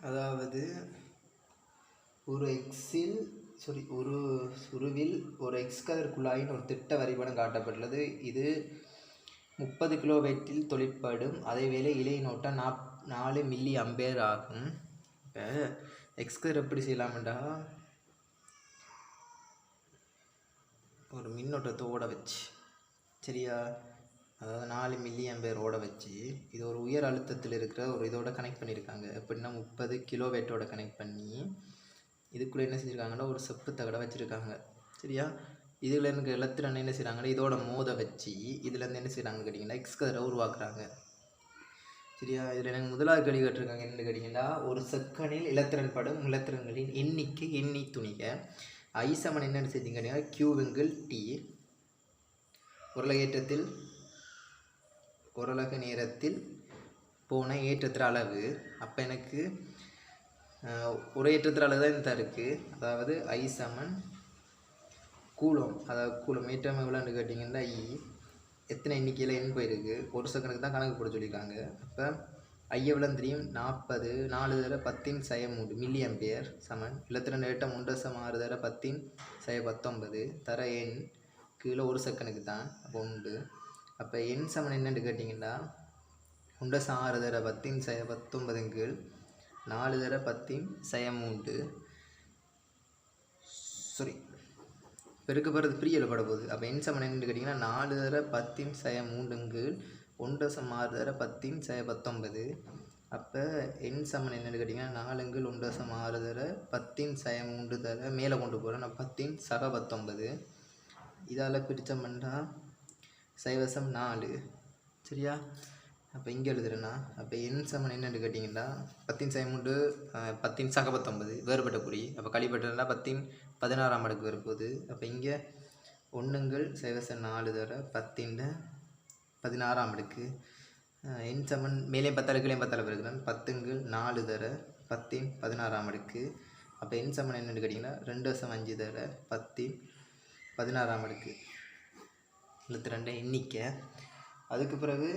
அதாவது ஒரு எக்ஸில் சாரி ஒரு சுருவில் ஒரு எக்ஸ் கதிர் குழாயின் ஒரு திட்ட வரைபடம் காட்டப்பட்டுள்ளது. இது முப்பது கிலோவேட்டில் தொழிற்படும். அதேவேளை இலையினோட்டம் நாப் நாலு மில்லி அம்பேர் ஆகும். இப்போ எக்ஸ் கதிர் எப்படி செய்யலாம்டா ஒரு மின்னோட்டத்தை ஓட வச்சு. சரியா? அதாவது நாலு மில்லி அம்பேர் ஓட வச்சு இது ஒரு உயர் அழுத்தத்தில் இருக்கிற ஒரு இதோட கனெக்ட் பண்ணியிருக்காங்க. எப்படின்னா முப்பது கிலோவேட்டோட கனெக்ட் பண்ணி இதுக்குள்ளே என்ன செஞ்சுருக்காங்கன்னா ஒரு செப்பு தகடை வச்சுருக்காங்க. சரியா? இதில் எனக்கு இலத்திரன் என்ன செய்கிறாங்கன்னா இதோட மோத வச்சு இதுலேருந்து என்ன செய்கிறாங்கன்னு கேட்டிங்கன்னா எக்ஸ்கதரை உருவாக்குறாங்க. சரியா? இதில் எனக்கு முதலாவது கேள்வி கேட்டிருக்காங்க. என்னென்னு கேட்டிங்கன்னா ஒரு செக்கனில் இலத்திரன் படும் இலத்திரன்களின் எண்ணிக்கை எண்ணி துணிக. ஐசமன் என்னென்னு செஞ்சீங்க கேட்டிங்கன்னா கியூவிங்கிள் டி உருளையேற்றத்தில் உருளக நேரத்தில் போன ஏற்றத்திற அளவு. அப்போ எனக்கு ஆஹ், ஏற்றத்திற அளவு தான் இந்த இருக்குது அதாவது ஐ சமன் கூலம். அதாவது கூலம். ஏற்றம் எவ்வளோன்னு கேட்டிங்கன்னா ஐ e. எத்தனை எண்ணிக்கையில் எண் போயிருக்கு? ஒரு செகண்டுக்கு தான் கணக்கு போட சொல்லியிருக்காங்க. அப்போ ஐ எவ்வளோ தெரியும் நாற்பது நாலு தர பத்தின் சய மூன்று மில்லி அம்பியர் சமன் இலத்திரண்டு ஏட்டம் ஒன்று சம ஆறு தர பத்தின் சய பத்தொன்பது தர எண் கீழே ஒரு செகண்டுக்கு தான். அப்போ உண்டு அப்போ எண் சமன் என்னன்னு கேட்டிங்கன்னா உண்ட ஆறு தர பத்தின் சய பத்தொன்பதின் கீழ் நாலு தர பத்தின் சய மூன்று. சாரி பெருக்கப்படுறது பிரியல் பட போகுது. அப்போ எண் சமன் என்னென்னு கேட்டிங்கன்னா நாலு தர பத்தின் சய மூன்றுங்கீழ் ஒன்று சம ஆறு தர பத்தின் சய பத்தொன்பது. அப்போ எண் சமன் என்னென்னு கேட்டிங்கன்னா நாலுங்கள் ஒன்று சம ஆறு தர பத்தின் சய மூன்று தர மேலே கொண்டு போகிறேன் நான் பத்தின் சக பத்தொன்பது. இதால் பிரித்தோம்னா சைவசம் நாலு. சரியா? அப்போ இங்கே எழுதுறேன்னா அப்போ எண் சமன் என்னென்னு கேட்டிங்கன்னா பத்தின் சைமுண்டு பத்தின் சக பத்தொன்பது வேறுபட்ட குறி. அப்போ கழிப்பட்டா பத்தின் பதினாறாம் அடுக்கு வரப்போகுது. அப்போ இங்கே ஒன்றுங்கள் சைவசம் நாலு தவிர பத்தின் பதினாறாம் அடுக்கு. என் எண் சமன் மேலே பத்தாறு கீழே பத்தாறு இருக்கிறான் பத்துங்கள் நாலு தர பத்தின் பதினாறாம் அடுக்கு. அப்போ எண் சமன் என்னென்னு கேட்டிங்கன்னா ரெண்டு வருஷம் அஞ்சு தர பத்தின் பதினாறாம் அடுக்கு. எழுபத்தி ரெண்டு எண்ணிக்கை. அதுக்கு பிறகு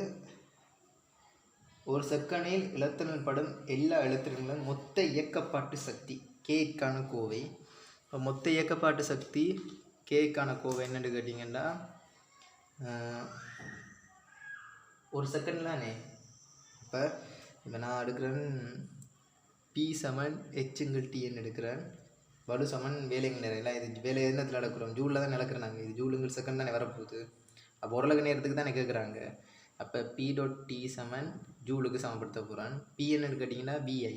ஒரு செக்கனில் இலத்திரன் படும் எல்லா இலத்திரன்களும் மொத்த இயக்கப்பாட்டு சக்தி கேக்கான கோவை. இப்போ மொத்த இயக்கப்பாட்டு சக்தி கேக்கான கோவை என்னென்னு கேட்டிங்கன்னா ஒரு செகண்ட் தானே. இப்போ இப்போ நான் எடுக்கிறேன் பி சமன் ஹெச்ங்கிள் டிஎன் எடுக்கிறேன். வலு சமன் வேலைங்க நேரம் இது வேலை என்னத்தில் நடக்கிறோம். ஜூலில் தான் நடக்கிறேன் நாங்கள் இது ஜூலுங்கிற செகண்ட் தானே வரப்போகுது. அப்போ ஓரளவுக்கு நேரத்துக்கு தானே கேட்குறாங்க அப்போ பி டாட் டி சமன் ஜூலுக்கு சமப்படுத்த போகிறான் பிஎன்னு கேட்டிங்கன்னா பிஐ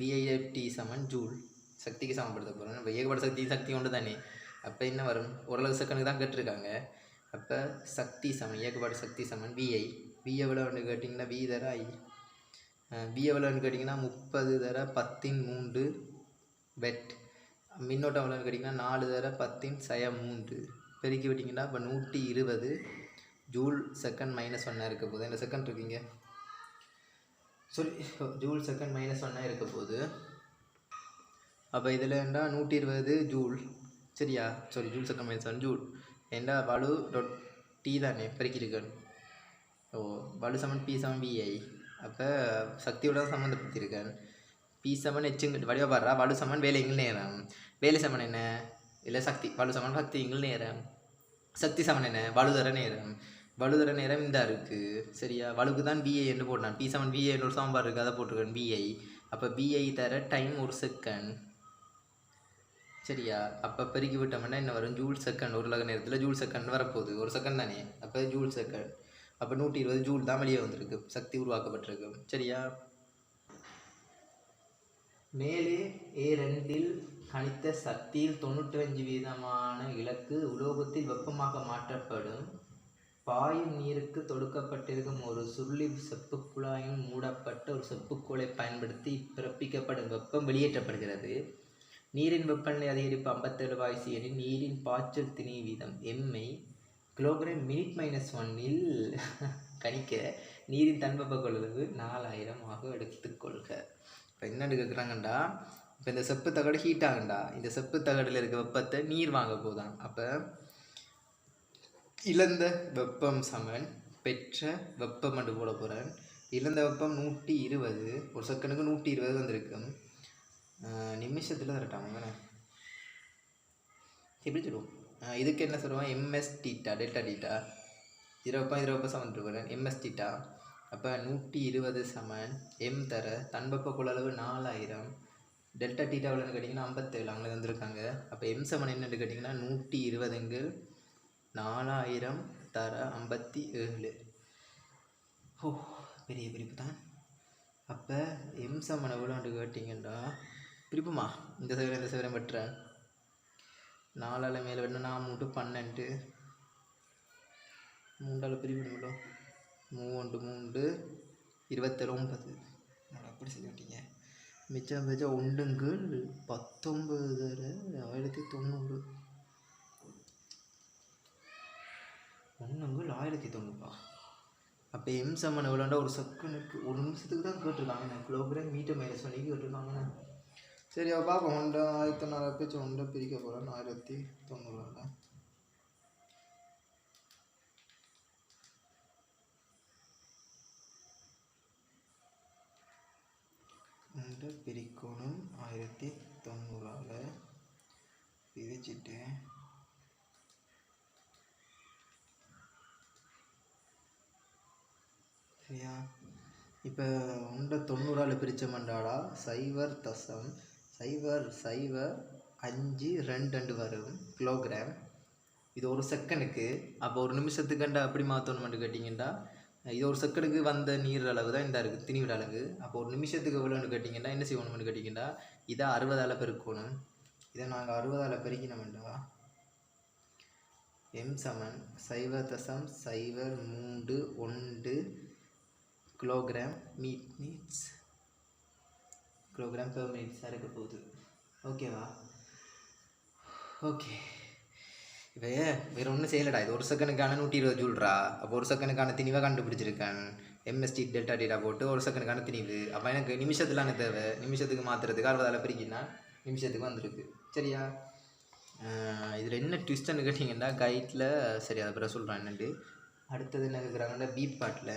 பிஐ டி சமன் ஜூல் சக்திக்கு சமப்படுத்த போகிறோம் இப்போ ஏகப்பட்ட சக்தி சக்தி ஒன்று தானே. அப்போ என்ன வரும்? ஓரளவு செகண்டுக்கு தான் கேட்டிருக்காங்க. அப்போ சக்தி சமன் ஏகப்பட்ட சக்தி சமன் விஐ வி எவ்வளோன்னு கேட்டிங்கன்னா வி தர ஐ வி எவ்வளோன்னு கேட்டிங்கன்னா முப்பது தர பத்தின் மூன்று வெட் மின்னோட்டம் எவ்வளோன்னு கேட்டிங்கன்னா நாலு தர பத்தின் சய மூன்று. பெருக்கி விட்டிங்கன்னா இப்போ நூற்றி இருபது ஜூல் செகண்ட் மைனஸ் ஒன்னாக இருக்க போகுது. என்ன செகண்ட் இருக்கீங்க? சொல்லி ஜூல் செகண்ட் மைனஸ் ஒன்னாக இருக்க போகுது. அப்போ இதில் ஏண்டா நூற்றி இருபது ஜூல்? சரியா? Sorry joule second minus one joule. ஏண்டா வலு டொட் டி தானே பெருக்கியிருக்கேன் ஓ வலு சமன் பி சமன் பிஐ அப்போ சக்தியோட தான் சம்மந்தப்படுத்தியிருக்கேன் பி சமன் எச்சுங்க வடிவா பாடுறா. வலு சமன் வேலை எங்கள் நேரம். வேலை சமன் என்ன? இல்லை சக்தி. வலு சமன் சக்தி எங்கள் நேரம். சக்தி சமன் என்ன? வலுதர நேரம். வலுதர நேரம் இந்த இருக்குது சரியா? வலுக்கு தான் பிஐ என்று போட்டான் பி செவன் பிஐ ஒரு சாம்பார் இருக்குது அதை போட்டிருக்கேன். பிஐ அப்போ பிஐ தர டைம் ஒரு செகண்ட் சரியா? அப்போ பெருக்கி விட்டோம்னா என்ன வரும்? ஜூல் செகண்ட் ஒரு லக நேரத்தில் ஜூல் செகண்ட் வரப்போகுது. ஒரு செகண்ட் தானே? அப்போ ஜூல் செகண்ட் அப்போ நூற்றி இருபது ஜூல் தான் வெளியே வந்திருக்கு. சக்தி உருவாக்கப்பட்டிருக்கு. சரியா? மேலே ஏ ரெண்டில் கணித்த சக்தியில் தொண்ணூற்றஞ்சு வீதமான இலக்கு உலோகத்தில் வெப்பமாக மாற்றப்படும். பாயும் நீருக்கு தொடுக்கப்பட்டிருக்கும் ஒரு சுருளி செப்பு குழாயின் மூடப்பட்ட ஒரு செப்புக்கோளை பயன்படுத்தி பிறப்பிக்கப்படும் வெப்பம் வெளியேற்றப்படுகிறது. நீரின் வெப்பநிலை அதிகரிப்பு ஐம்பத்தேழு வாய்சி எனில் நீரின் பாய்ச்சல் திணி வீதம் எம்ஐ கிலோகிராம் மினிட் மைனஸ் ஒன்னில் கணிக்க நீரின் தன்வெப்ப கொள்ளளவு நாலாயிரம் ஆக எடுத்துக்கொள்க. இப்போ என்ன கேட்குறாங்கண்டா இப்போ இந்த செப்பு தகடு ஹீட் ஆகுண்டா? இந்த செப்பு தகடில் இருக்க வெப்பத்தை நீர் வாங்க போதான் அப்போ இழந்த வெப்பம் சமன் பெற்ற வெப்பம் என்று போட போகிறேன் இழந்த வெப்பம் நூற்றி இருபது ஒரு செகண்டுக்கு நூற்றி இருபது வந்திருக்கும் நிமிஷத்தில் தரட்டாங்க எப்படி சொல்லுவோம்? இதுக்கு என்ன சொல்லுவோம்? MS theta delta theta zero point சமன் பர்சன்ட் எம்எஸ் டீட்டா அப்போ நூற்றி இருபது சமன். எம் தர தன்பப்ப கொள்ளளவு நாலாயிரம். டெல்டா டீட்டா எவ்வளோன்னு கேட்டிங்கன்னா ஐம்பத்தேழு. அங்கே வந்திருக்காங்க அப்போ எம் சமன் என்னன்னு கேட்டிங்கன்னா நூற்றி இருபதுங்கு நாலாயிரம் தர ஐம்பத்தி ஏழு ஓ பெரிய பிரிப்பு தான். அப்போ எம் சமன் எவ்வளோன்னு கேட்டிங்கன்னா பிரிப்புமா? இந்த சைவரம் இந்த சைவரம் வெட்டுறேன் நாலால் மேலே வெட்டினா மூட்டு பன்னெண்டு. மூன்றால் பிரிவிடுங்களோ மூன்று மூன்று இருபத்தேழு ஒன்பது என்னடா அப்படி சொல்லிட்டீங்க மிச்சம் மிச்சம் ஒன்றுங்கள் பத்தொம்பது ஆயிரத்தி தொண்ணூறு ஒன்றுங்கள் ஆயிரத்தி தொண்ணூறுபா அப்போ எம் சம்மன் எவ்வளோண்டா ஒரு செகண்டுக்கு ஒரு நிமிஷத்துக்கு தான் கேட்டிருக்காங்க. கிலோகிராம் மீட்டர் மைனஸ் பண்ணி கேட்டிருக்காங்கண்ணே சரி அப்போ பார்ப்போம். ஒன்றை ஆயிரத்தி தொண்ணூறு பேச்சு ஒன்றை பிரிக்க போகிறேன். ஆயிரத்தி தொண்ணூறுவாண்ணே இந்த பிரிக்கோணம் ஆயிரத்தி தொண்ணூறால் பிரிச்சுட்டு சரியா? இப்போ உண்டை தொண்ணூறால் பிரித்தோம்டாடா சைவர் தசம் சைவர் சைவர் அஞ்சு ரெண்டு ரெண்டு வரும். கிலோகிராம் இது ஒரு செகண்டுக்கு அப்போ ஒரு நிமிஷத்துக்கண்டா அப்படி மாற்றணும்னு கேட்டிங்கண்டா? இது ஒரு செகண்டுக்கு வந்த நீர் அளவு தான் இந்த இருக்குது திணிவிட அளவு அப்போ ஒரு நிமிஷத்துக்கு எவ்வளோன்னு கேட்டிங்கன்னா என்ன செய்யணும்னு கேட்டிங்கன்னா இதை அறுபதால் பெருக்கணும். இதை நாங்கள் அறுபதால் பெருக்கினோம்டா எம் சமன் சைவர் தசம் சைவர் மூன்று ஒன்று கிலோகிராம் மீட் மீட்ஸ். கிலோகிராம் பெர் மினிட்ஸாக இருக்க போகுது. ஓகேவா ஓகே இப்போ வேறு ஒன்றும் செய்யலடா. இது ஒரு செகண்டுக்கான நூற்றி இருபது ஜூல்ரா. அப்போ ஒரு செகண்டுக்கான திணிவாக கண்டுபிடிச்சிருக்கேன். எம்எஸ்டி டெல்டா டேட்டா போட்டு ஒரு செகண்டுக்கான திணிவு. அப்போ எனக்கு நிமிஷத்துலான தேவை. நிமிஷத்துக்கு மாற்றுறதுக்கு அறுபதால் பிரிக்கினா நிமிஷத்துக்கு வந்திருக்கு. சரியா? இதில் என்ன ட்விஸ்ட்னு கேட்டிங்கன்னா கைட்டில் சரி அதை பிறகு சொல்கிறேன் என்னண்டு அடுத்தது என்ன கேட்குறாங்கன்னா பீப் பாட்டில்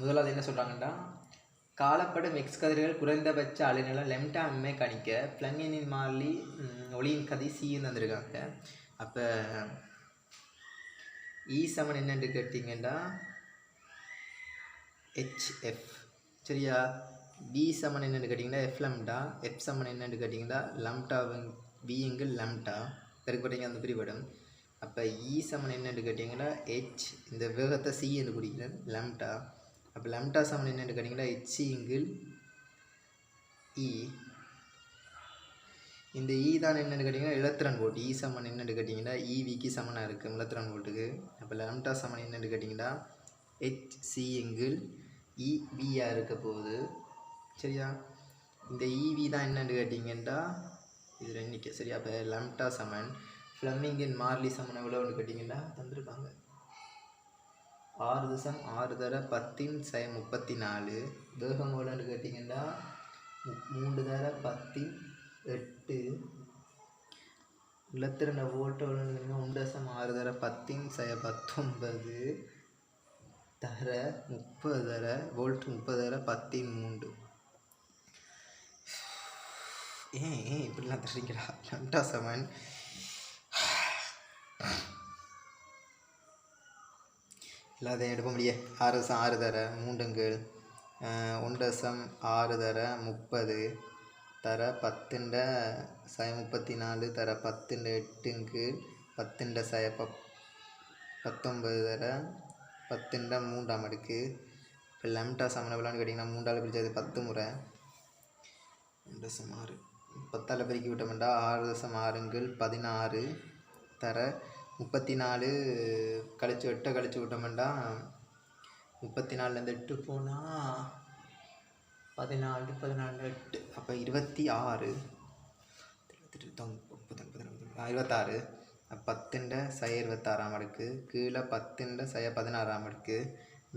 முதலாவது என்ன சொல்கிறாங்கன்னா காலப்படும் எக்ஸ் கதிர்கள் குறைந்தபட்ச அலைநிலம் லெம்டா எம்ஏ கணிக்க பிளங்கினின் மாறி ஒளியின் கதி சின்னு தந்திருக்காங்க. அப்போ இ e சமன் என்னென்று கேட்டிங்கன்னா ஹெச்எஃப் சரியா? பி சமன் என்னென்னு கேட்டிங்கன்னா எஃப் லம்டா எஃப் சமன் என்னென்னு கேட்டிங்கன்னா லம்டா பிங்கு லம்டா பெருக்கப்பட்டீங்க அந்த பிரிபடும் அப்போ இ e சமன் என்னன்னு கேட்டிங்கன்னா ஹெச் இந்த வேகத்தை சி என்று குடிக்கிறேன் லம்டா அப்போ லம்டா சமன் என்னென்னு கேட்டிங்கன்னா ஹெச் இ e. இந்த இ தான் என்னென்னு கேட்டிங்கன்னா இலத்திரன் போட்டு இ e சமன் என்னென்னு கேட்டிங்கன்னா இவிக்கு சமனாக இருக்குது இலத்திரன் போட்டுக்கு அப்போ லெம்டா சமன் என்னென்னு கேட்டிங்கன்னா ஹெச் சி எங்கில் இவியாக இருக்க போகுது. சரியா? இந்த இவி தான் என்னென்னு கேட்டிங்கன்னா இது ரெண்டு சரியா? அப்போ லெம்டா சமன் ஃப்ளம்மிங் அண்ட் மார்லி சமன் எவ்வளோன்னு கேட்டிங்கன்னா தந்திருப்பாங்க. ஆறு தசம் ஆறு தர பத்தின் சய முப்பத்தி நாலு வேகம் எவ்வளோன்னு கேட்டிங்கன்னா மூன்று தர பத்தி எட்டு. இலத்திரன வோல்ட் எவ்வளோன்னு ஒன்று தசம் ஆறு தர பத்தின் சய பத்தொன்பது தர முப்பது தர வோல்ட் முப்பது தர பத்தின் மூன்று. ஏன் ஏன் இப்படிலாம் தர்றீங்களா லம்டா செவன். எல்லாத்தையும் எடுக்க முடிய ஆறு ரசம் ஆறு தர மூண்டுங்கள் ஒன்றசம் ஆறு தர முப்பது தர பத்துண்ட சய முப்பத்தி நாலு தர பத்துண்ட எட்டுங்கு பத்துண்ட சய பப் பத்தொம்பது தர பத்துண்ட மூன்றாம் அடுக்கு. இப்போ லெம்டா சமண விளான்னு கேட்டிங்கன்னா மூன்றால் பிரித்தது பத்து முறை. ரெண்டு தசம் ஆறு. பத்தால் பெருக்கி விட்டோம்டா ஆறு தசம் ஆறுங்கள் பதினாறு தர முப்பத்தி நாலு கழிச்சு எட்டை கழிச்சு விட்டோம்டா முப்பத்தி நாலுலேருந்து எட்டு போனால் பதினாலு பதினாலு எட்டு. அப்போ இருபத்தி ஆறு இருபத்தாறு. பத்துண்ட சய இருபத்தாறாம் அடுக்கு. கீழே பத்துண்ட சய பதினாறாம் அடுக்கு.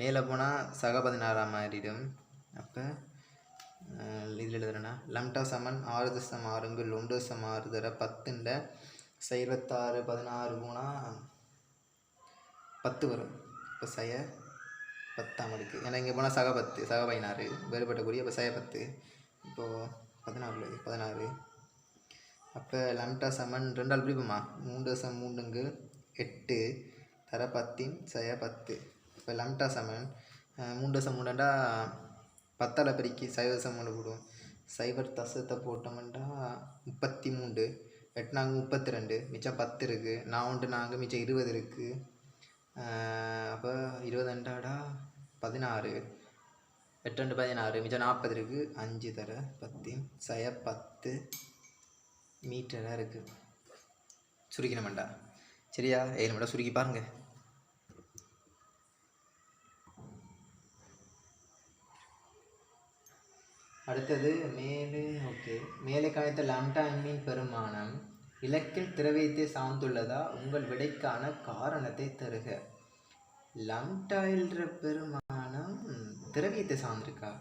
மேலே போனால் சக பதினாறாம் மாறிடும் அப்போ இதில் எழுதுறேன்னா லம்டா சமன் ஆறு தசம் ஆறுங்கள் ஒன்று தசம் ஆறு தர பத்துண்ட சய இருபத்தாறு பதினாறு போனால் பத்து வரும். இப்போ சய பத்தாம் அடுக்கு. ஏன்னா இங்கே போனால் சக பத்து சக பதினாறு வேறுபட்ட குறி அப்போ சய பத்து. இப்போது பதினாறு பதினாறு. அப்போ லம்டா சமன் ரெண்டாள் பிடிப்போமா? மூன்று தசம் மூணுங்கு எட்டு தர பத்தின் சய பத்து. இப்போ லம்டா சமன் மூன்று தசம் மூணுண்டா பத்தால் பெருக்கி சைவ தசம் மூணு சைபர் தசத்தை போட்டோம்டா முப்பத்தி மூன்று. எட்டு நாங்கள் முப்பத்தி ரெண்டு மிச்சம் பத்து இருக்குது நான் உண்டு நாங்கள் மிச்சம் இருபது இருக்குது அப்போ இருபது ரெண்டாடா பதினாறு. எட்டு ரெண்டு பதினாறு மிச்சம் நாற்பது இருக்குது அஞ்சு தர பத்து. சய பத்து. மீட்டராக இருக்குது சுருக்கினமாண்டா சரியா? ஏழு மட்டும் சுருக்கி பாருங்கள் அடுத்தது மேலே ஓகே மேலே காய்த்த லாம்டா எண்ணின் பெருமானம் இலக்கில் திரவியத்தை சார்ந்துள்ளதா? உங்கள் விடைக்கான காரணத்தை தருக. லம்டாயில்ற பெருமானம் திரவியத்தை சார்ந்திருக்கா?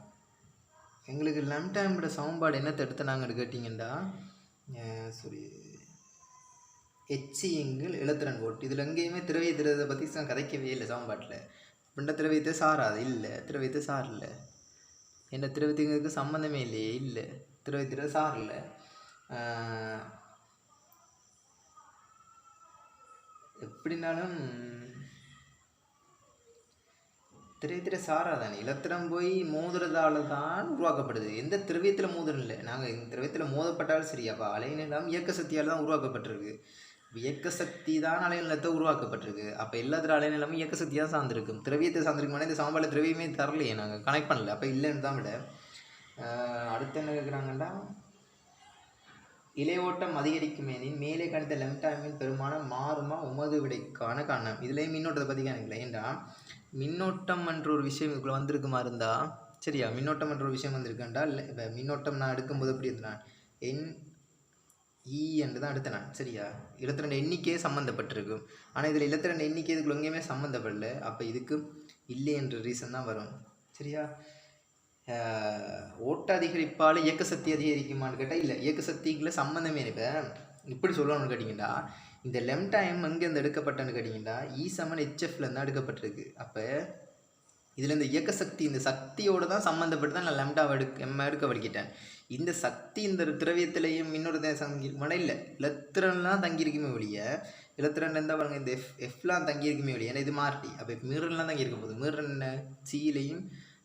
எங்களுக்கு லம்டாம்போட சமன்பாடு என்ன தடுத்து நாங்கள் கேட்டிங்கன்னா சாரி எச்சியங்கள் எழுத்துறன் ஓட்டு இதில் எங்கேயுமே திரவிய திரவத்தை பற்றி கதைக்கவே இல்லை சமன்பாட்டில். அப்படின்ற திரவியத்தை சாராது இல்லை. திரவியத்தை சாரில்லை. என்ன திரவியத்துக்கு சம்மந்தமே இல்லையே இல்லை திருவத்திர சாரல ஆஹ், எப்படினாலும் சாரா சாராதானே இலத்திரம் போய் மோதுறதால தான் உருவாக்கப்படுது எந்த திரவியத்தில் மோதுறம் இல்லை நாங்கள் இந்த திரவியத்தில் மோதப்பட்டாலும் சரி அப்போ அலைநிலம் இயக்க சக்தியால் தான் உருவாக்கப்பட்டிருக்கு இயக்க சக்தி தான் அலைநிலத்தை உருவாக்கப்பட்டிருக்கு. அப்போ எல்லாத்துல அலைநிலமும் இயக்க சக்தி தான் சார்ந்திருக்கும் திரவியத்தை சார்ந்திருக்கும் இந்த சாம்பாரில் திரவியமே தரலையே. நாங்கள் கனெக்ட் பண்ணல. அப்போ இல்லைன்னு தான் விட அடுத்து என்ன கேட்குறாங்கன்னா இலையோட்டம் அதிகரிக்குமேனின் மேலே கணித்த லெம்டாமின் பெருமான மாறுமா உமது விடைக்கான காரணம். இதுலேயும் மின்னோட்டத்தை பற்றி காணிக்கல ஏன்டா மின்னோட்டம் என்ற ஒரு விஷயம் இதுக்குள்ளே வந்திருக்குமா இருந்தால் சரியா? மின்னோட்டம் என்ற ஒரு விஷயம் வந்திருக்கேன்டா இல்லை இப்போ மின்னோட்டம் நான் எடுக்கும்போது எப்படி எடுத்தேன் என் இ என்று தான் எடுத்தேன் நான். சரியா? இருபத்தி ரெண்டு எண்ணிக்கையே சம்மந்தப்பட்டிருக்கும் ஆனால் இதில் இருபத்தி ரெண்டு எண்ணிக்கை இதுக்குள்ள எங்கேயுமே சம்மந்தப்படல அப்போ இதுக்கு இல்லை என்ற ரீசன் தான் வரும். சரியா? ஓட்ட அதிகரிப்பால் இயக்க சக்தி அதிகரிக்குமான்னு கேட்டால் இல்லை. இயக்க சக்திக்குள்ள சம்மந்தமே இப்போ இப்படி சொல்லணும்னு கேட்டிங்கன்னா இந்த லெம் டைம் எங்கேருந்து எடுக்கப்பட்டன்னு கேட்டிங்கன்னா இ e சமன் ஹெச்எஃப்லேருந்து தான் எடுக்கப்பட்டிருக்கு. அப்போ இதில் இந்த இயக்க சக்தி இந்த சக்தியோடு தான் சம்மந்தப்பட்டு தான் நான் லெம்டாவை எடுக்க எம் எடுக்க படிக்கிட்டேன் இந்த சக்தி இந்த திரவியத்திலையும் இன்னொரு தங்கி மழை இல்லை. இலத்திரன்லாம் தங்கியிருக்குமே ஒழிய இலத்திரன் இருந்தால் பாருங்க இந்த எஃப் எஃப்லாம் தங்கியிருக்குமே ஒழிய ஏன்னா இது மாறி. அப்போ மீறல்லாம் தங்கியிருக்க போகுது. மீறன் சீலையும்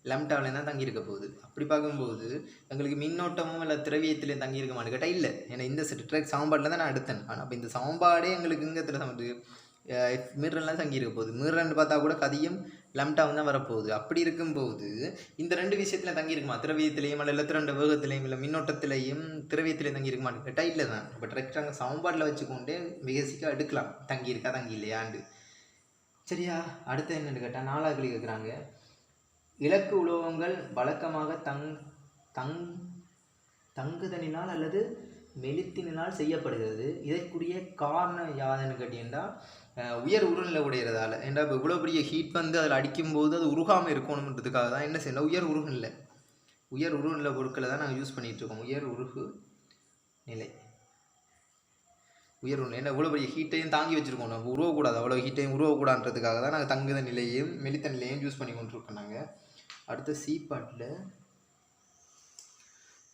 லெம்டாவிலையும் தான் தங்கியிருக்க போகுது. அப்படி பார்க்கும்போது எங்களுக்கு மின்னோட்டமும் இல்லை திரவியத்திலையும் தங்கியிருக்க கேட்டால் இல்லை. ஏன்னா இந்த செட் ட்ராக் சமன்பாட்டில் தான் நான் எடுத்தேன். ஆனால் அப்போ இந்த சமன்பாடே எங்களுக்கு இங்கே திர சமந்து மீறன்லாம் தங்கியிருக்க போகுது. மீறன் பார்த்தா கூட கதியும் லம்டாவும் தான் வரப்போகுது. அப்படி இருக்கும்போது இந்த ரெண்டு விஷயத்தில் தங்கியிருக்குமா? திரவியத்திலையும் அல்ல ரெண்டு வேகத்திலையும் இல்லை மின்னோட்டத்திலையும் திரவியத்திலையும் தங்கியிருக்குமா கேட்டால் இல்லை தான். இப்போ ட்ரெக்ட் அங்கே சமன்பாட்டில் வச்சுக்கொண்டே மிகசிக்காக எடுக்கலாம். தங்கியிருக்கா தங்கி இல்லையாண்டு சரியா? அடுத்து என்னன்னு கேட்டால் நாலாவது கேட்குறாங்க. இலக்கு உலோகங்கள் வழக்கமாக தங் தங் தங்குதலினால் அல்லது மெலித்தினால் செய்யப்படுகிறது. இதற்குரிய காரணம் யாதுன்னு கேட்டீங்கன்னா உயர் உருநிலை உடையிறதால. ஏன்னா இப்போ இவ்வளோ பெரிய ஹீட் வந்து அதில் அடிக்கும்போது அது உருகாமல் இருக்கணுன்றதுக்காக தான் என்ன செய்யணும்? உயர் உருகுநிலை உயர் உருகுநிலை பொருட்களை தான் நாங்கள் யூஸ் பண்ணிகிட்டு இருக்கோம். உயர் உருகு நிலை. உயர் உருநிலை ஏன்னா இவ்வளோ பெரிய ஹீட்டையும் தாங்கி வச்சுருக்கோம். நம்ம உருவக்கூடாது. அவ்வளோ ஹீட்டையும் உருவக்கூடாதுன்றதுக்காக தான் நாங்கள் தங்குத நிலையும் மெலித்த நிலையும் யூஸ் பண்ணி கொண்டிருக்கோம் நாங்கள் அடுத்த சீப்பாட்டில் பாட்டில்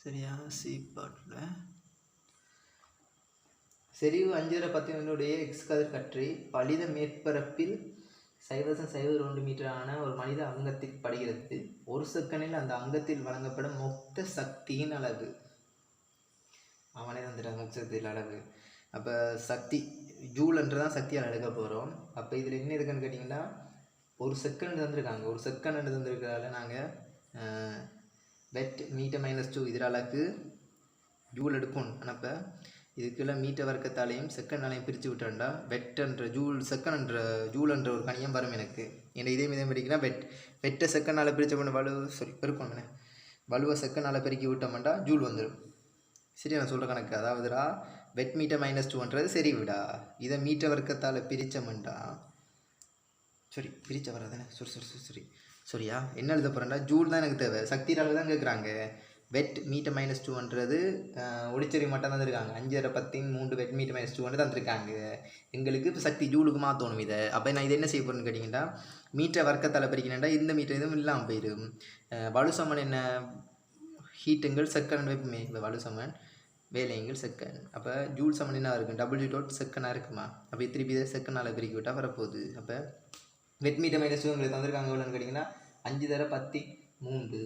சரியா? சீப்பாட்டில் செறிவு அஞ்சரை பத்தினுடைய எக்ஸ் கதிர் கற்றை பலித மேற்பரப்பில் சைவசம் சைவர் ஒன்று மீட்டரான ஒரு மனித அங்கத்தில் படுகிறது. ஒரு செகண்டில் அந்த அங்கத்தில் வழங்கப்படும் மொத்த சக்தியின் அளவு. அவனே வந்துட்டாங்க சக்தியில் அளவு. அப்போ சக்தி ஜூல் என்று தான் சக்தியால் எடுக்க போகிறோம் அப்போ இதில் என்ன இருக்குன்னு கேட்டிங்கன்னா ஒரு செகண்ட் தந்திருக்காங்க. ஒரு செகண்ட் தந்திருக்கிறதால நாங்கள் வெட் மீட்டர் மைனஸ் டூ இதில் அளவுக்கு ஜூல் எடுப்போம். ஆனால் இதுக்குள்ள மீட்டர் வர்க்கத்தாலையும் செகண்டாலையும் பிரித்து விட்டேன்டா வெட்டன்ற ஜூல் செகண்ட்ன்ற ஜூல்ன்ற ஒரு கணியம் வரும் எனக்கு. என்னை இதே மீதம் படிக்கிறா வெட் வெட்ட செகண்டால் பிரித்த பண்ண வலு சாரி பெருக்கணும் வலுவை செகண்டால் பெருக்கி விட்டோம்டா ஜூல் வந்துடும் சரி நான் சொல்கிற கணக்கு? அதாவதுடா வெட் மீட்டர் மைனஸ் டூன்றது சரி விடா இதை மீட்டர் வர்க்கத்தால் பிரித்தோம்டா சரி பிரித்த வராதானே சரி சரி சரி சரி சரியா என்ன எழுத போகிறேன்டா ஜூல் தான் எனக்கு தேவை. சக்தி அளவு தான் கேட்குறாங்க வெட் மீட்டர் மைனஸ் டூன்றது ஒளிச்செறி மட்டும் தந்திருக்காங்க. அஞ்சரை பத்தின் மூன்று வெட் மீட்டர் மைனஸ் டூ தந்திருக்காங்க. எங்களுக்கு இப்போ சக்தி ஜூலுக்கு மாற்றணும் இதை. அப்போ நான் இதை என்ன செய்ய போகிறேன்னு கேட்டிங்கன்னா மீட்டரை வர்க்கத்தால் பிரிக்கணும்டா இந்த மீட்டர் எதுவும் இல்லாமல் போயிடும் வலுசமன் என்ன? ஹீட்டுங்கள் செகண்ட் வைப்புமே. இப்போ வலுசமன் வேலைங்கள் செகண்ட் அப்போ ஜூல் சமன் என்ன இருக்கும்? டபுள்யூ டாட் செகண்டாக இருக்குமா? அப்போ திருப்பி இதை செகண்டால் பிரிக்க விட்டால் வரப்போகுது. அப்போ வெட் மீட்டர் மைனஸ் உங்களுக்கு தந்திருக்காங்க எவ்வளோன்னு கேட்டிங்கன்னா அஞ்சு தர பத்தி மூன்று.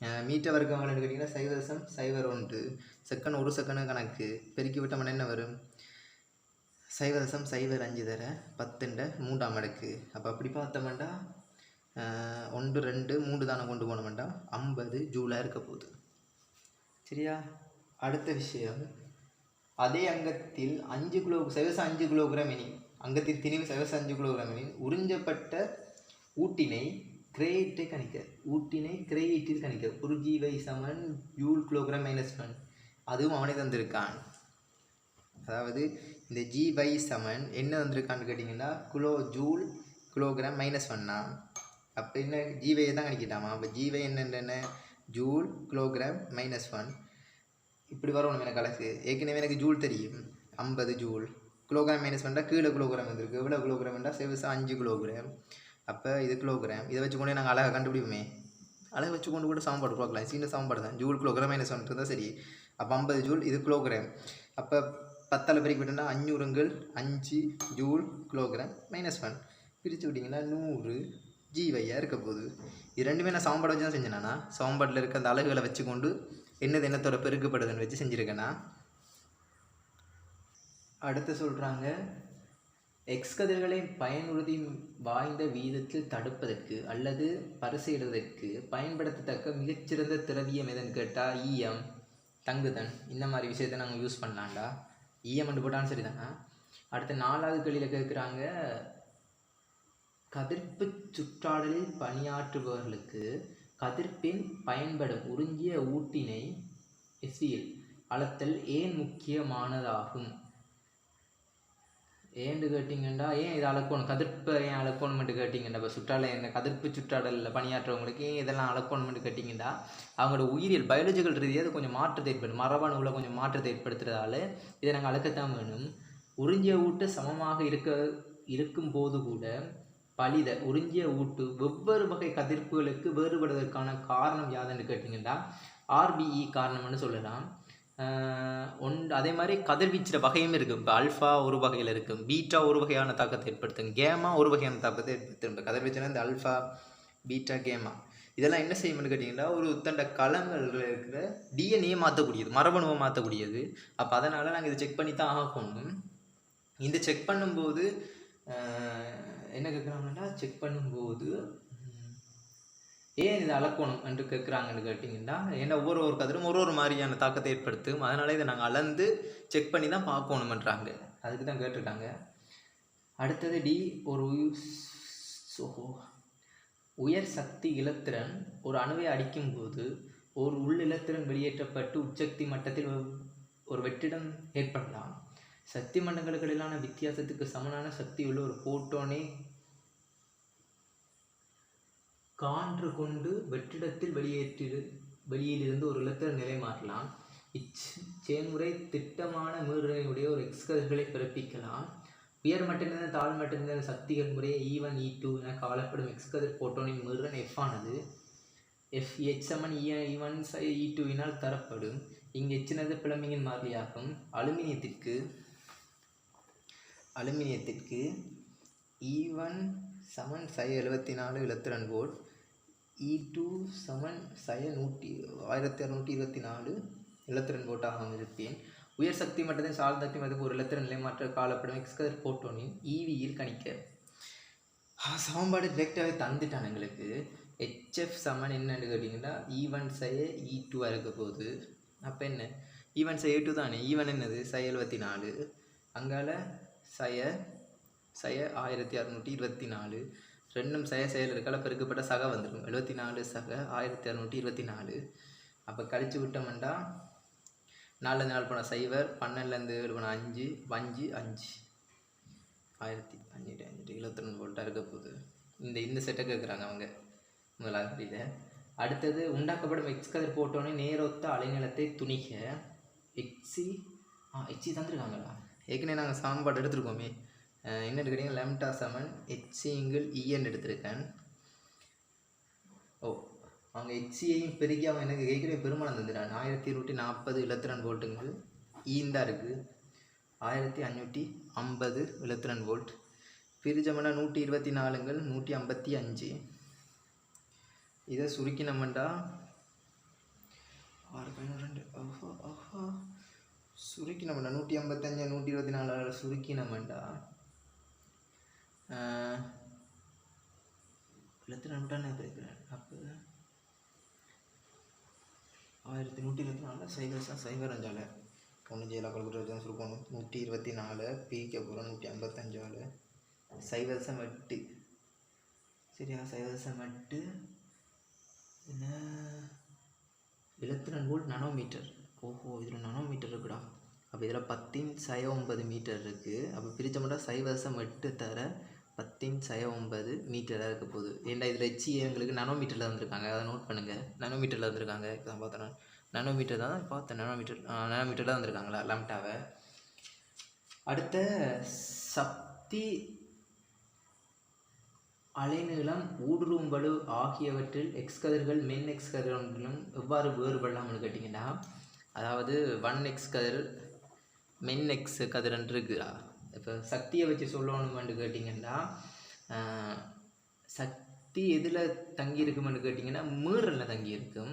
மீட்டர் வர்க்கம் எவ்வளோன்னு கேட்டிங்கன்னா சைவர் தசம் சைவர் ஒன்று. செகண்ட் ஒரு செகண்ட் கணக்கு. பெருக்கி விட்டோம்னா என்ன வரும்? சைவ தசம் சைவர் அஞ்சு தர. பத்துண்ட மூன்றாம் மடக்கு. அப்போ அப்படி பார்த்தோம்டா ஒன்று ரெண்டு மூன்று தானே கொண்டு போனோம்டா. ஐம்பது ஜூலாக இருக்க போகுது. சரியா? அடுத்த விஷயம். அதே அங்கத்தில் அஞ்சு கிலோ சைவசம் அஞ்சு கிலோகிராம் இனி அங்கத்தில் திணிவு சைவசம் அஞ்சு கிலோகிராம் இனி உறிஞ்சப்பட்ட ஊட்டினை கிரேட்டை கணிக்க ஊட்டினை கிரேட்டில் கணிக்க ஒரு ஜீவை சமன் ஜூல் கிலோகிராம் மைனஸ் ஒன் அதுவும் அவனே தந்திருக்கான். அதாவது இந்த ஜி பை சமன் என்ன வந்திருக்கான்னு கேட்டிங்கன்னா கிலோ ஜூல் கிலோகிராம் மைனஸ் ஒன்னா அப்போ என்ன ஜீவையை தான் கணிக்கிட்டாமா? அப்போ ஜீவை என்னென்ன ஜூல் கிலோகிராம் மைனஸ் ஒன் இப்படி வரணும் எனக்கு கலக்கு ஏற்கனவே எனக்கு ஜூல் தெரியும். ஐம்பது ஜூல். கிலோகிராம் மைனஸ் பண்ணால் கீழே கிலோகிராம் வந்திருக்கு. எவ்வளோ கிலோகிராம் வேண்டாம் செவசா அஞ்சு கிலோகிராம் அப்போ இது கிலோகிராம் இதை வச்சு கொண்டே நாங்கள் அழகாக கண்டுபிடிப்போமே. அழகாக வச்சு கொண்டு கூட சாம்பாடு பார்க்கலாம் சீன சாம்பாடு தான். ஜூல் கிலோகிராம் மைனஸ் ஒன் இருந்தால் சரி. அப்போ ஐம்பது ஜூல் இது கிலோகிராம் அப்போ பத்தால் பெருக்கி விட்டோம்னா அஞ்சூறுங்கள் அஞ்சு ஜூல் கிலோகிராம் மைனஸ் ஒன் பிரித்து விட்டிங்கன்னா நூறு ஜீவையாக இருக்க போகுது. இது ரெண்டுமே நான் சமன்பாடு வச்சு தான் செஞ்சேனா சாம்பாட்டில் இருக்க அந்த அழகுகளை வச்சு கொண்டு என்னது என்னத்தோட பெருக்கப்படுதுன்னு வச்சு செஞ்சுருக்கேன்னா அடுத்து சொல்கிறாங்க எக்ஸ் கதிர்களை பயனுறுதி வாய்ந்த வீதத்தில் தடுப்பதற்கு அல்லது பரிசீலிடுவதற்கு பயன்படுத்தத்தக்க மிகச்சிறந்த திரவியம் எதுன்னு கேட்டால் ஈயம் தங்குதன். இந்த மாதிரி விஷயத்தை நாங்கள் யூஸ் பண்ணலாம்டா. ஈயம் போட்டாலும் சரி தானே அடுத்த நாலாவது கேள்வியில் கேட்குறாங்க கதிர்ப்பு சுற்றாடலில் பணியாற்றுபவர்களுக்கு கதிர்ப்பின் பயன்படும் உறிஞ்சிய ஊட்டினை எஸ்வியில் அளத்தல் ஏன் முக்கியமானதாகும்? ஏன்னு கேட்டிங்கன்னா ஏன் இதை அளக்கணும்? கதிர்ப்பை ஏன் அளக்கணும்னு கேட்டிங்கன்னா இப்போ சுற்றாலை இந்த கதிர்ப்பு சுற்றாடலில் பணியாற்றவங்களுக்கு ஏன் இதெல்லாம் அளக்கணும்னு கேட்டிங்கன்னா அவங்களோட உயிரியல் பயாலஜிக்கல் ரீதியாக அது கொஞ்சம் மாற்றத்தை ஏற்படும் மரபணுவில் கொஞ்சம் மாற்றத்தை ஏற்படுத்துறதால இதை நாங்கள் அளக்கத்தான் வேணும். உறிஞ்சிய ஊட்டு சமமாக இருக்க இருக்கும் போது கூட பலித உறிஞ்சிய ஊட்டு வெவ்வேறு வகை கதிர்ப்புகளுக்கு வேறுபடுவதற்கான காரணம் யாதுன்னு கேட்டிங்கன்னா ஆர்பிஇ காரணம்னு சொல்லலாம். ஒன் அதே மாதிரி கதிர்வீச்சுற வகையும் இருக்குது இப்போ அல்ஃபா ஒரு வகையில் இருக்கும் பீட்டா ஒரு வகையான தாக்கத்தை ஏற்படுத்தும். கேமா ஒரு வகையான தாக்கத்தை ஏற்படுத்தும். இப்போ கதிர்வீச்சுனா இந்த அல்ஃபா பீட்டா கேமா இதெல்லாம் என்ன செய்யும்னு கேட்டிங்கன்னா ஒரு உத்தண்ட களங்களில் இருக்கிற டிஎன்ஏ மாற்றக்கூடியது. மரபணுவை மாற்றக்கூடியது. அப்போ அதனால் நாங்கள் இதை செக் பண்ணி தான் ஆகணும். இந்த செக் பண்ணும்போது என்ன கேட்குறாங்கன்னா செக் பண்ணும்போது ஏன் இதை அளக்கணும் என்று கேட்குறாங்கன்னு கேட்டிங்கன்னா ஏன்னா ஒவ்வொரு ஒரு கதிரும் ஒரு ஒரு மாதிரியான தாக்கத்தை ஏற்படுத்தும். அதனால் இதை நாங்கள் அளந்து செக் பண்ணி தான் பார்க்கணுமன்றாங்க. அதுக்கு தான் கேட்டிருக்காங்க. அடுத்தது டி ஒரு உயர் சக்தி இலத்திரன் ஒரு அணுவை அடிக்கும்போது ஒரு உள் இலத்திரன் வெளியேற்றப்பட்டு உச்சக்தி மட்டத்தில் ஒரு- ஒரு வெற்றிடம் ஏற்படலாம். சக்தி மண்டலங்களுக்கிடையிலான வித்தியாசத்துக்கு சமனான சக்தி உள்ள ஒரு போட்டோனே கான்று கொண்டு வெற்றிடத்தில் வெளியேற்றிரு வெளியிலிருந்து ஒரு இலத்திரன் நிலை மாற்றலாம் இச் செயல்முறை திட்டமான மீறலையுடைய ஒரு எக்ஸ்கர்களை பிறப்பிக்கலாம். உயர் மட்டத்திலிருந்து தாழ் மட்டத்திலிருந்து சக்திகள் முறையே ஈவன் இ டூ என காணப்படும் எக்ஸ்கதிர் போட்டோனின் மீறன் எஃப் ஆனது எஃப் எச் சமன் இ இ ஒன் இ டூவினால் தரப்படும். இங்கு எச்சினது பிளம்பிங்கின் மாதிரியாகும் அலுமினியத்திற்கு அலுமினியத்திற்கு இ ஒன் சமன் சை எழுபத்தி நாலு இலத்திரன் வோல்ட் இ டூ சமன் சய நூற்றி ஆயிரத்தி அறநூற்றி இருபத்தி நாலு இலத்திரன் வோல்ட்டாக இருப்பேன் உயர் சக்தி மட்டத்தின் சால் சக்தி மதிப்பு ஒரு இலத்திரன் நிலைமாற்ற காலப்படும் எக்ஸ்கதர் போட்டோனின் ஈவியில் கணிக்க. சமன்பாடு டிரெக்டாகவே தந்துட்டான் எங்களுக்கு. ஹெச்எஃப் சமன் என்னன்னு கேட்டிங்கன்னா ஈவன் e சய e இ டூவாக இருக்க போகுது. அப்போ என்ன? ஈவன் சய டூ தானே? ஈவன் என்னது? சய எழுபத்தி நாலு. அங்கால சய சய ஆயிரத்தி அறநூற்றி இருபத்தி நாலு. ரெண்டும் சய செயல் இருக்கால பெருக்கப்பட்ட சக வந்துடும் எழுபத்தி நாலு சக ஆயிரத்தி அறநூற்றி இருபத்தி நாலு அப்போ கழித்து விட்டோம்னா நாலுலேருந்து நாலு போனால் சைவர் பன்னெண்டுலேருந்து ஏழு போனால் அஞ்சு அஞ்சு அஞ்சு. ஆயிரத்தி அஞ்சூற்றி அஞ்சு இருபத்தி ரெண்டு வோல்ட்டாக இருக்க போகுது. இந்த இந்த செட்டை கேட்குறாங்க அவங்க முதலாளியில் அடுத்தது உண்டாக்கப்படும் எக்ஸ் கதிர் போட்டோன்னே நேரொத்த அலைநிலத்தை துணிக்க எக்ஸி ஆ எக்ஸி தந்துருக்காங்களா? ஏற்கனவே நாங்கள் சாம்பாடு எடுத்துருக்கோமே. என்ன எடுக்கிறீங்க? லெம்டா செவன் ஹெச்சிங்கிள் இஎன் e எடுத்திருக்கேன். ஓ அவங்க ஹெச்சியையும் பெருக்கி அவன் எனக்கு ஏற்கனவே பெருமானம் தந்துட்டான் ஆயிரத்தி இருநூற்றி நாற்பது இலத்திரன் வோல்ட்டுங்கள் e ஈந்தா இருக்குது ஆயிரத்தி அஞ்சூற்றி ஐம்பது இலத்திரன் வோல்ட். பிரிச்சோம்னா நூற்றி இருபத்தி நாலுங்கள் நூற்றி ஐம்பத்தி அஞ்சு. இதை சுருக்கினமெண்டா? ஆறு பதினொன்று ரெண்டு ஆஹா ஆஹா. நூற்றி ஐம்பத்தஞ்சு நூற்றி இருபத்தி நாலு சுருக்கினமெண்டா? இலத்திரன் விட்டானே இருக்கிறேன் அப்போ ஆயிரத்தி நூற்றி இருபத்தி நாலு சைபர் சைவரஞ்சால. சைபர் அஞ்சால ஒன்று ஜெயிலா சுருக்கணும். நூற்றி இருபத்தி நாலு பிக்கு அப்புறம் நூற்றி ஐம்பத்தஞ்சாலு சைவசம் சம் எட்டு. சரியா? சைவசம் மட்டு எட்டு. என்ன? ரெண்டு வோல்ட் நானோமீட்டர் ஓஹோ இதில் நானோமீட்டர் இருக்குடா. அப்போ இதில் பத்தின் சய ஒன்பது மீட்டர் இருக்குது அப்போ பிரித்தோம்னா சைவசம் எட்டு தர பத்தின் சய ஒன்பது மீட்டராக இருக்க போகுது. ஏன்டா இதில் ஹெச்சி எங்களுக்கு நானோமீட்டரில் வந்திருக்காங்க அதை நோட் பண்ணுங்கள் நானோமீட்டரில் வந்திருக்காங்க இதான் பார்த்தேன். நானோமீட்டர் தான் பார்த்தேன். நானோமீட்டர் நானோமீட்டரில் வந்திருக்காங்களா லம்டாவை அடுத்த சக்தி அலைநீளம் ஊடுருவும் ஆகியவற்றில் எக்ஸ் கதிர்கள் மென் எக்ஸ் கதிர்களும் எவ்வாறு வேறுபடலாம்னு கேட்டிங்கன்னா அதாவது ஒன் எக்ஸ் கதிர் மென் எக்ஸ் கதிரன் இருக்குதா? இப்போ சக்தியை வச்சு சொல்லணுமென்று கேட்டிங்கன்னா சக்தி எதில் தங்கி இருக்குமென்னு கேட்டிங்கன்னா மீறலில் தங்கி இருக்கும்.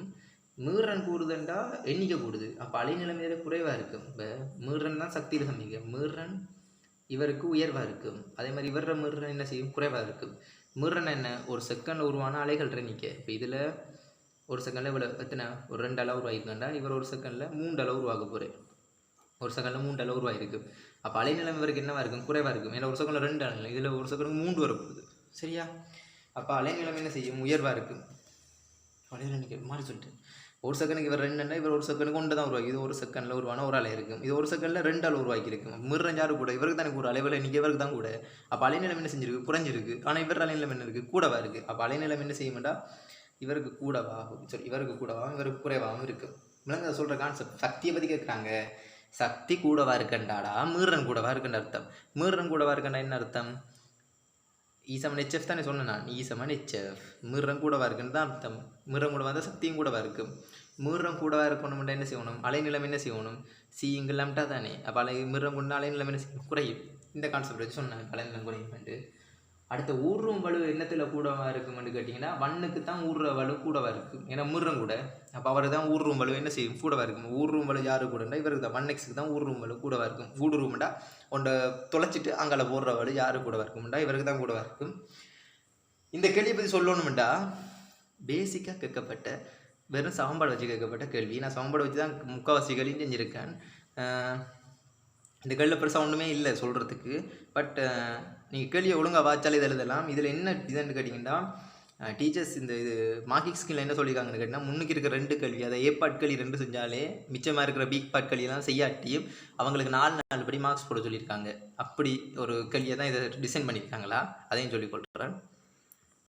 மீறன் கூடுதுண்டா எண்ணிக்கை கூடுது. அப்போ அலைநிலைமையில குறைவாக இருக்கும்? இப்போ மீறன் தான் சக்தியில் சம்பிக்க மீறன் இவருக்கு உயர்வாக இருக்கும். அதே மாதிரி இவர மீறன் என்ன செய்யும்? குறைவாக இருக்கும். மீறன் என்ன? ஒரு செகண்டில் உருவான அலைகள் எண்ணிக்கை இப்போ இதில் ஒரு செகண்டில் இவ்வளோ எத்தனை? ஒரு ரெண்டு அளவு உருவாகிக்கண்டா இவர் ஒரு செகண்டில் மூன்று அளவு உருவாக போகிறேன் ஒரு செகண்டில் மூன்று அளவு உருவாகிருக்கு அப்போ அலைநிலைமை இவருக்கு என்னவா இருக்கும்? குறைவாக இருக்கும். ஏன்னா ஒரு செகண்டில் ரெண்டு அலை இதில் ஒரு செகண்டுக்கு மூன்று வரப்போகுது. சரியா? அப்போ அலைநிலைமை என்ன செய்யும்? உயர்வாக இருக்கும். அலையில் நிற்க மாறி சொல்லிட்டு. ஒரு செகண்டுக்கு இவர் ரெண்டுன்னா இவர் ஒரு செகண்டுக்கு ஒன்று தான் உருவாக்கி இது ஒரு செகண்டில் உருவான ஒரு அலை இருக்கும். இது ஒரு செகண்டில் ரெண்டு அலை உருவாக்கி இருக்கும் மிர்ரன் யாரு கூட இவருக்கு தானே கூட அலைவில் இன்றைக்கி இவருக்கு தான் கூட. அப்போ அலைநிலம் என்ன செஞ்சிருக்கு? குறைஞ்சிருக்கு. ஆனால் இவர் அலைநிலம் என்ன இருக்குது கூடவா இருக்குது அப்போ அலைநிலம் என்ன செய்யும்டா இவருக்கு கூடவாகும் சரி இவருக்கு கூடவாகவும் இவருக்கு குறைவாகவும் இருக்கும். விலங்கு சொல்கிற கான்செப்ட் சக்தியை பற்றி கேட்குறாங்க சக்தி கூடவா இருக்கண்டாடா? மீறன் கூடவா இருக்குன்ற அர்த்தம். மீறன் கூடவா இருக்கண்டா என்ன அர்த்தம்? ஈசமன் ஹெச்எஃப் தானே சொன்னேன் நான். ஈசமன் ஹெச்எஃப் மீறன் கூடவா இருக்குன்னு தான் அர்த்தம். மீறம் கூடவா இருந்தால் சக்தியும் கூடவா இருக்கும். மீறம் கூடவா இருக்கணும்னா என்ன செய்யணும்? அலைநிலம் என்ன செய்யணும்? சீங்கு லம்டா தானே. அப்போ அலை மீறம் கொண்டு அலைநிலம் என்ன செய்யணும்? குறையும். இந்த கான்செப்ட் வச்சு சொன்னேன். அலைநிலம் குறையும் அடுத்த ஊர்றும் வலு என்னத்தில் கூடவா இருக்கும்னு கேட்டிங்கன்னா வண்ணுக்கு தான் ஊர்ற வலு கூடவா இருக்கும் ஏன்னா முர்றம் கூட. அப்போ அவர் தான் ஊர்றும் வலு. என்ன செய்யும்? கூடவா இருக்கும். ஊர்றும் வலு யாரு கூடண்டா இவருக்கு தான் வண்ணெக்ஸுக்கு தான் ஊர்றும் வலு கூடவா இருக்கும். ஊடுருவம்டா. ஒன்றை தொலைச்சிட்டு அங்கே போடுற வலு யாரு கூடவா இருக்கும்டா. இவருக்கு தான் கூடவா இருக்கும். இந்த கேள்வியை பற்றி சொல்லணும்டா. பேசிக்காக கேட்கப்பட்ட வெறும் சாம்பாடு வச்சு கேட்கப்பட்ட கேள்வி. நான் சாம்பாடு வச்சு தான் முக்கால்வாசி கேள்வியும் செஞ்சுருக்கேன். இந்த கேள்வியில் பெருசாக ஒன்றுமே இல்லை சொல்கிறதுக்கு பட் நீங்கள் கேள்வியை ஒழுங்காக வாய்ச்சாலே இது எழுதலாம். இதில் என்ன இதுன்னு கேட்டிங்கன்னா டீச்சர்ஸ் இந்த இது மார்க்கிங் ஸ்கில் என்ன சொல்லியிருக்காங்கன்னு கேட்டிங்கன்னா முன்னுக்கு இருக்கிற ரெண்டு கல்வி அதை ஏ பாட்களி ரெண்டு செஞ்சாலே மிச்சமாக இருக்கிற பி பாட்களியெல்லாம் செய்யாட்டியும் அவங்களுக்கு நாலு நாலு படி மார்க்ஸ் போட சொல்லியிருக்காங்க. அப்படி ஒரு கல்வியை தான் இதை டிசைன் பண்ணியிருக்காங்களா? அதையும் சொல்லிக் கொள்கிறேன்